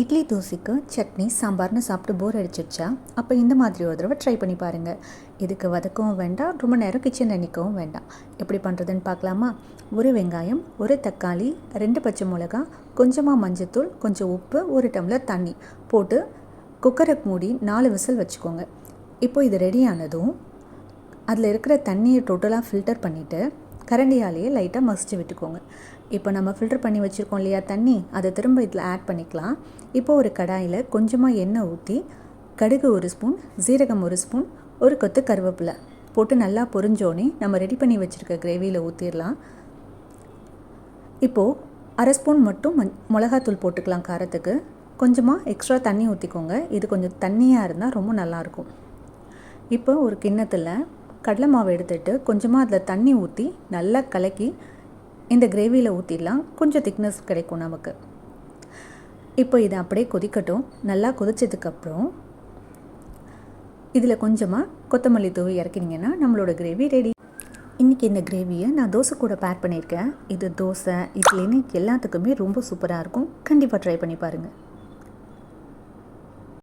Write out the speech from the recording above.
இட்லி தோசைக்கு சட்னி சாம்பார்னு சாப்பிட்டு போர் அடிச்சிடுச்சா அப்போ இந்த மாதிரி ஒரு தடவை ட்ரை பண்ணி பாருங்கள் இதுக்கு வதக்கவும் வேண்டாம் ரொம்ப நேரம் கிச்சனில் நிற்கவும் வேண்டாம். எப்படி பண்ணுறதுன்னு பார்க்கலாமா? ஒரு வெங்காயம் ஒரு தக்காளி ரெண்டு பச்சை மிளகா கொஞ்சமாக மஞ்சத்தூள் கொஞ்சம் உப்பு ஒரு டம்ளர் தண்ணி போட்டு குக்கரை மூடி நாலு விசில் வச்சுக்கோங்க. இப்போ இது ரெடி ஆனதும் அதில் இருக்கிற தண்ணியை டோட்டலாக ஃபில்டர் பண்ணிவிட்டு கரண்டியாலேயே லைட்டாக மசிச்சு விட்டுக்கோங்க. இப்போ நம்ம ஃபில்டர் பண்ணி வச்சுருக்கோம் இல்லையா தண்ணி? அதை திரும்ப இதில் ஆட் பண்ணிக்கலாம். இப்போ ஒரு கடாயில் கொஞ்சமாக எண்ணெய் ஊற்றி கடுகு ஒரு ஸ்பூன் ஜீரகம் ஒரு ஸ்பூன் ஒரு கொத்து கருவேப்பிலை போட்டு நல்லா பொரிஞ்சோடனே நம்ம ரெடி பண்ணி வச்சுருக்க கிரேவியில் ஊற்றிடலாம் இப்போது அரை ஸ்பூன் மட்டும் மஞ் மிளகாத்தூள் போட்டுக்கலாம் காரத்துக்கு. கொஞ்சமாக எக்ஸ்ட்ரா தண்ணி ஊற்றிக்கோங்க இது கொஞ்சம் தண்ணியாக இருந்தால் ரொம்ப நல்லாயிருக்கும் இப்போ ஒரு கிண்ணத்தில் கடலை மாவு எடுத்துட்டு கொஞ்சமாக அதில் தண்ணி ஊற்றி நல்லா கலக்கி இந்த கிரேவியில் ஊற்றிடலாம் கொஞ்சம் திக்னஸ் கிடைக்கும் நமக்கு. இப்போ இதை அப்படியே கொதிக்கட்டும். நல்லா கொதிச்சதுக்கப்புறம் இதில் கொஞ்சமாக கொத்தமல்லி தூவி இறக்கினீங்கன்னா நம்மளோட கிரேவி ரெடி இன்றைக்கி இந்த கிரேவியை நான் தோசை கூட பேர் பண்ணியிருக்கேன். இது தோசை இட்லின்னு எல்லாத்துக்குமே ரொம்ப சூப்பராக இருக்கும். கண்டிப்பாக ட்ரை பண்ணி பாருங்கள்